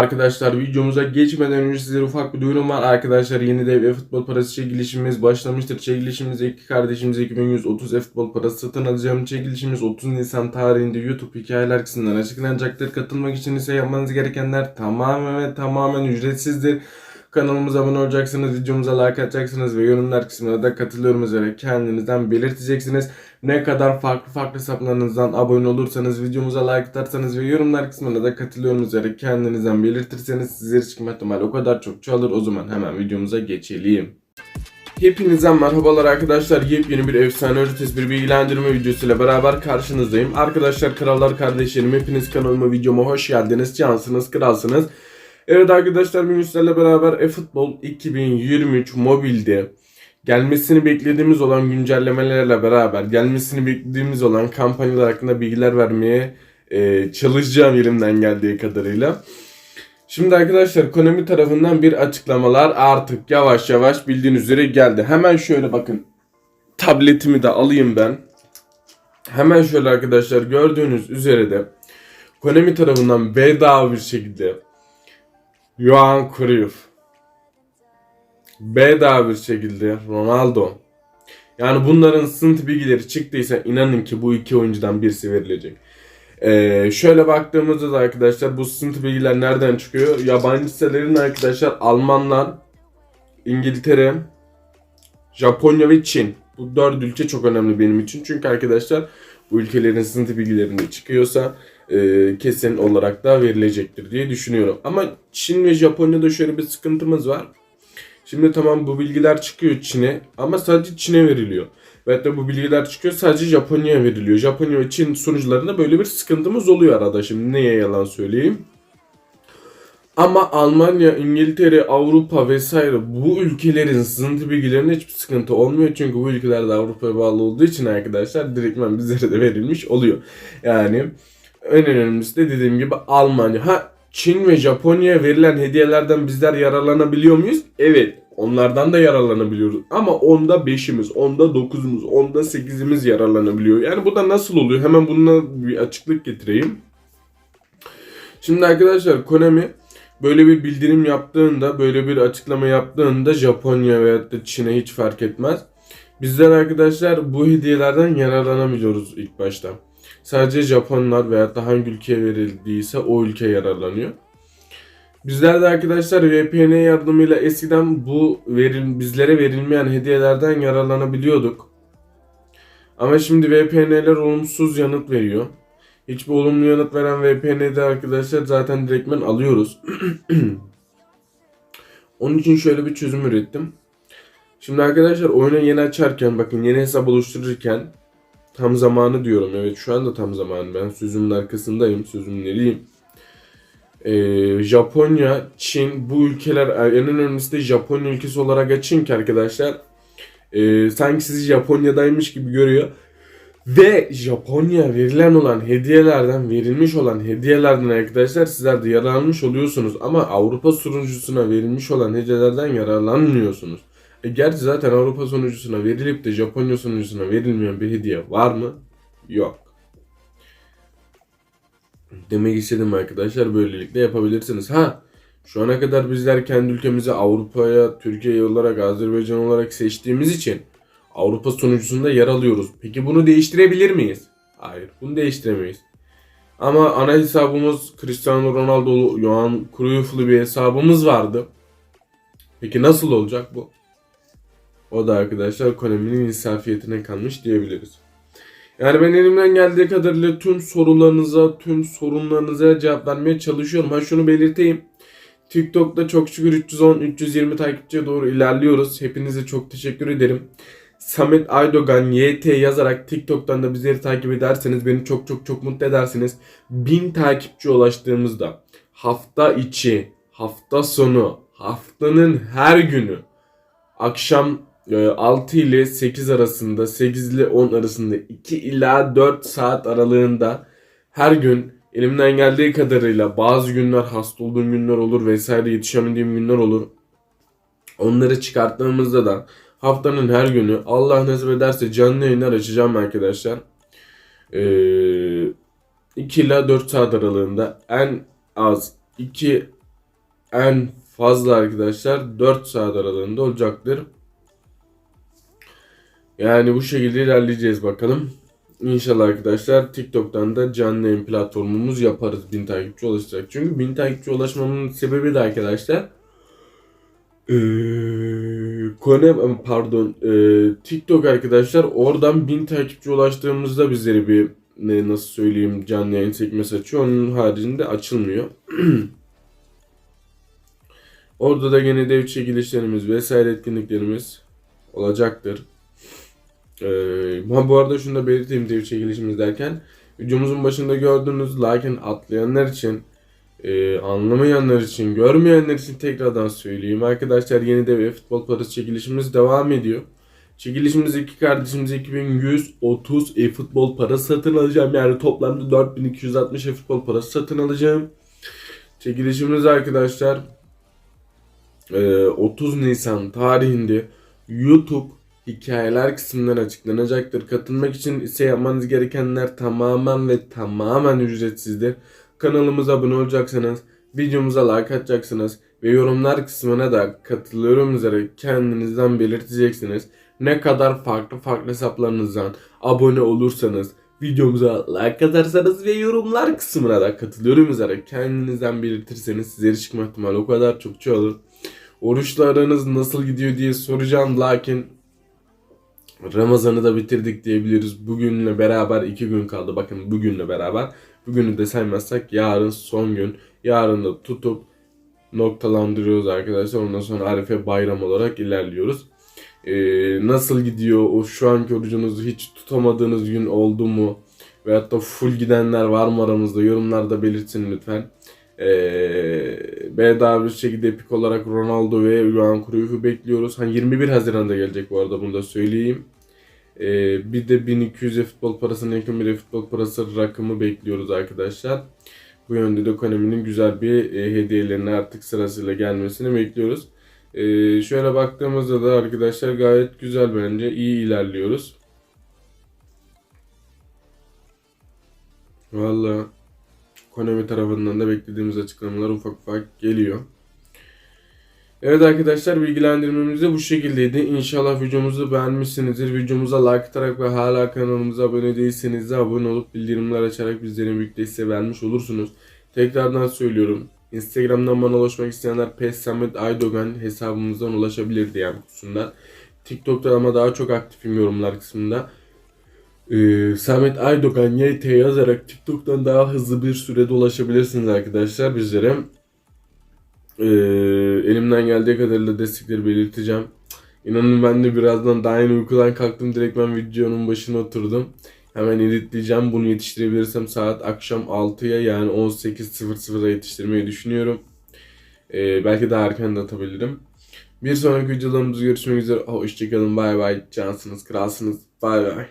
Arkadaşlar videomuza geçmeden önce sizlere ufak bir duyurum var. Arkadaşlar yeni dev ve futbol parası çekilişimiz başlamıştır. Çekilişimize iki kardeşimize 2130 e-futbol parası satın alacağım. Çekilişimiz 30 Nisan tarihinde YouTube hikayeler kısmından açıklanacaktır. Katılmak için ise yapmanız gerekenler tamamen ve tamamen ücretsizdir. Kanalımıza abone olacaksınız, videomuza like atacaksınız ve yorumlar kısmına da katılıyorum üzere kendinizden belirteceksiniz. Ne kadar farklı farklı hesaplarınızdan abone olursanız, videomuza like atarsanız ve yorumlar kısmına da katılıyorum üzere kendinizden belirtirseniz sizlere çıkma ihtimali o kadar çok çoğalır. O zaman hemen videomuza geçelim. Hepinize merhabalar arkadaşlar. Yepyeni bir efsane öncesi bir bilgilendirme videosuyla beraber karşınızdayım. Arkadaşlar krallar kardeşlerim hepiniz kanalıma videoma hoş geldiniz. Cansınız, kralsınız. Evet arkadaşlar bugün sizlerle beraber eFootball 2023 mobilde gelmesini beklediğimiz olan güncellemelerle beraber gelmesini beklediğimiz olan kampanyalar hakkında bilgiler vermeye e, çalışacağım elimden geldiği kadarıyla. Şimdi arkadaşlar Konami tarafından bir açıklamalar artık yavaş yavaş bildiğiniz üzere geldi. Hemen şöyle bakın tabletimi de alayım ben. Hemen şöyle arkadaşlar gördüğünüz üzere de Konami tarafından bedava bir şekilde Johan Cruyff bedava bir şekilde Ronaldo yani bunların sınıf bilgileri çıktıysa inanın ki bu iki oyuncudan birisi verilecek. Ee, şöyle baktığımızda da arkadaşlar bu sınıf bilgiler nereden çıkıyor? Yabancı sitelerin arkadaşlar Almanlar, İngiltere, Japonya ve Çin. Bu dört ülke çok önemli benim için. Çünkü arkadaşlar ülkelerin sınıf bilgilerinde çıkıyorsa e, kesin olarak da verilecektir diye düşünüyorum. Ama Çin ve Japonya'da şöyle bir sıkıntımız var. Şimdi tamam bu bilgiler çıkıyor Çin'e ama sadece Çin'e veriliyor. Ve hatta bu bilgiler çıkıyor sadece Japonya'ya veriliyor. Japonya ve Çin sunucularında böyle bir sıkıntımız oluyor arada şimdi neye yalan söyleyeyim. Ama Almanya, İngiltere, Avrupa vesaire bu ülkelerin sızıntı bilgilerinde hiçbir sıkıntı olmuyor. Çünkü bu ülkeler de Avrupa'ya bağlı olduğu için arkadaşlar direktmen bizlere de verilmiş oluyor. Yani en önemlisi de dediğim gibi Almanya. Ha Çin ve Japonya'ya verilen hediyelerden bizler yararlanabiliyor muyuz? Evet. Onlardan da yararlanabiliyoruz. Ama onda 5'imiz, onda 9'umuz, onda 8'imiz yararlanabiliyor. Yani bu da nasıl oluyor? Hemen bununla bir açıklık getireyim. Şimdi arkadaşlar Konami böyle bir bildirim yaptığında, böyle bir açıklama yaptığında Japonya veya da Çin'e hiç fark etmez. Bizler arkadaşlar bu hediyelerden yararlanamıyoruz ilk başta. Sadece Japonlar veya da hangi ülkeye verildiyse o ülke yararlanıyor. Bizler de arkadaşlar VPN yardımıyla eskiden bu veril, bizlere verilmeyen hediyelerden yararlanabiliyorduk. Ama şimdi VPN'ler olumsuz yanıt veriyor. Hiçbir olumlu yanıt veren VPN'de arkadaşlar zaten direktmen alıyoruz. Onun için şöyle bir çözüm ürettim. Şimdi arkadaşlar oyunu yeni açarken bakın yeni hesap oluştururken tam zamanı diyorum. Evet şu anda tam zamanı. Ben sözümün arkasındayım. Sözümün eriyim. Ee, Japonya, Çin bu ülkeler en önemlisi de Japonya ülkesi olarak açın ki arkadaşlar e, sanki sizi Japonya'daymış gibi görüyor. Ve Japonya verilen olan hediyelerden, verilmiş olan hediyelerden arkadaşlar sizler de yararlanmış oluyorsunuz. Ama Avrupa sunucusuna verilmiş olan hediyelerden yararlanmıyorsunuz. E gerçi zaten Avrupa sunucusuna verilip de Japonya sunucusuna verilmeyen bir hediye var mı? Yok. Demek istedim arkadaşlar böylelikle yapabilirsiniz. Ha şu ana kadar bizler kendi ülkemizi Avrupa'ya, Türkiye'ye olarak, Azerbaycan olarak seçtiğimiz için Avrupa sunucusunda yer alıyoruz. Peki bunu değiştirebilir miyiz? Hayır, bunu değiştiremeyiz. Ama ana hesabımız Cristiano Ronaldo, Johan Cruyff'lu bir hesabımız vardı. Peki nasıl olacak bu? O da arkadaşlar Konami'nin insafiyetine kalmış diyebiliriz. Yani ben elimden geldiği kadarıyla tüm sorularınıza, tüm sorunlarınıza cevap vermeye çalışıyorum. Ha şunu belirteyim. TikTok'ta çok şükür 310-320 takipçiye doğru ilerliyoruz. Hepinize çok teşekkür ederim. Samet Aydogan YT yazarak TikTok'tan da bizleri takip ederseniz beni çok çok çok mutlu edersiniz. 1000 takipçi ulaştığımızda hafta içi, hafta sonu, haftanın her günü akşam 6 ile 8 arasında 8 ile 10 arasında 2 ila 4 saat aralığında her gün elimden geldiği kadarıyla bazı günler hasta olduğum günler olur vesaire yetişemediğim günler olur. Onları çıkarttığımızda da haftanın her günü Allah nasip ederse canlı yayınlar açacağım arkadaşlar. Ee, 2 ila 4 saat aralığında en az 2 en fazla arkadaşlar 4 saat aralığında olacaktır. Yani bu şekilde ilerleyeceğiz bakalım. İnşallah arkadaşlar TikTok'tan da canlı yayın platformumuz yaparız 1000 takipçi ulaşacak. Çünkü 1000 takipçi ulaşmamın sebebi de arkadaşlar ee, Kone pardon ee, TikTok arkadaşlar oradan 1000 takipçi ulaştığımızda bizleri bir ne nasıl söyleyeyim canlı yayın sekmesi açıyor. Onun haricinde açılmıyor. Orada da yine dev çekilişlerimiz vesaire etkinliklerimiz olacaktır. Ee, bu arada şunu da belirteyim dev çekilişimiz derken videomuzun başında gördüğünüz lakin atlayanlar için e, anlamayanlar için, görmeyenler için tekrardan söyleyeyim. Arkadaşlar yeni dev ve futbol parası çekilişimiz devam ediyor. Çekilişimiz iki kardeşimize 2130 e-futbol parası satın alacağım. Yani toplamda 4260 e-futbol parası satın alacağım. Çekilişimiz arkadaşlar e, 30 Nisan tarihinde YouTube hikayeler kısmından açıklanacaktır. Katılmak için ise yapmanız gerekenler tamamen ve tamamen ücretsizdir. Kanalımıza abone olacaksınız, videomuza like atacaksınız ve yorumlar kısmına da katılıyorum üzere kendinizden belirteceksiniz. Ne kadar farklı farklı hesaplarınızdan abone olursanız, videomuza like atarsanız ve yorumlar kısmına da katılıyorum üzere kendinizden belirtirseniz sizlere çıkma ihtimali o kadar çok çoğalır. Oruçlarınız nasıl gidiyor diye soracağım lakin Ramazan'ı da bitirdik diyebiliriz. Bugünle beraber iki gün kaldı. Bakın bugünle beraber. Bugünü de saymazsak yarın son gün. Yarın da tutup noktalandırıyoruz arkadaşlar. Ondan sonra Arife bayram olarak ilerliyoruz. Ee, nasıl gidiyor? O şu anki orucunuzu hiç tutamadığınız gün oldu mu? Veyahut da full gidenler var mı aramızda? Yorumlarda belirtin lütfen. Ee, bedava bir şekilde epik olarak Ronaldo ve Johan Cruyff'u bekliyoruz. Hani 21 Haziran'da gelecek bu arada bunu da söyleyeyim. Ee, bir de 1200 futbol parasına yakın bir futbol parası rakımı bekliyoruz arkadaşlar. Bu yönde de ekonominin güzel bir e, hediyelerini artık sırasıyla gelmesini bekliyoruz. Ee, şöyle baktığımızda da arkadaşlar gayet güzel bence. iyi ilerliyoruz. Vallahi Konami tarafından da beklediğimiz açıklamalar ufak ufak geliyor. Evet arkadaşlar bilgilendirmemiz de bu şekildeydi. İnşallah videomuzu beğenmişsinizdir. Videomuza like atarak ve hala kanalımıza abone değilseniz de abone olup bildirimler açarak bizlerin büyük desteği vermiş olursunuz. Tekrardan söylüyorum. Instagram'dan bana ulaşmak isteyenler Pesamet Aydogan hesabımızdan ulaşabilir DM kutusundan. TikTok'ta ama daha çok aktifim yorumlar kısmında. Ee, Samet Aydogan YT yazarak TikTok'tan daha hızlı bir sürede ulaşabilirsiniz arkadaşlar bizlere. Ee, elimden geldiği kadarıyla destekleri belirteceğim. İnanın ben de birazdan daha yeni uykudan kalktım. Direkt ben videonun başına oturdum. Hemen editleyeceğim. Bunu yetiştirebilirsem saat akşam 6'ya yani 18.00'a yetiştirmeyi düşünüyorum. Ee, belki daha erken de atabilirim. Bir sonraki videolarımızda görüşmek üzere. Hoşçakalın. Bay bay. Cansınız, kralsınız. Bay bay.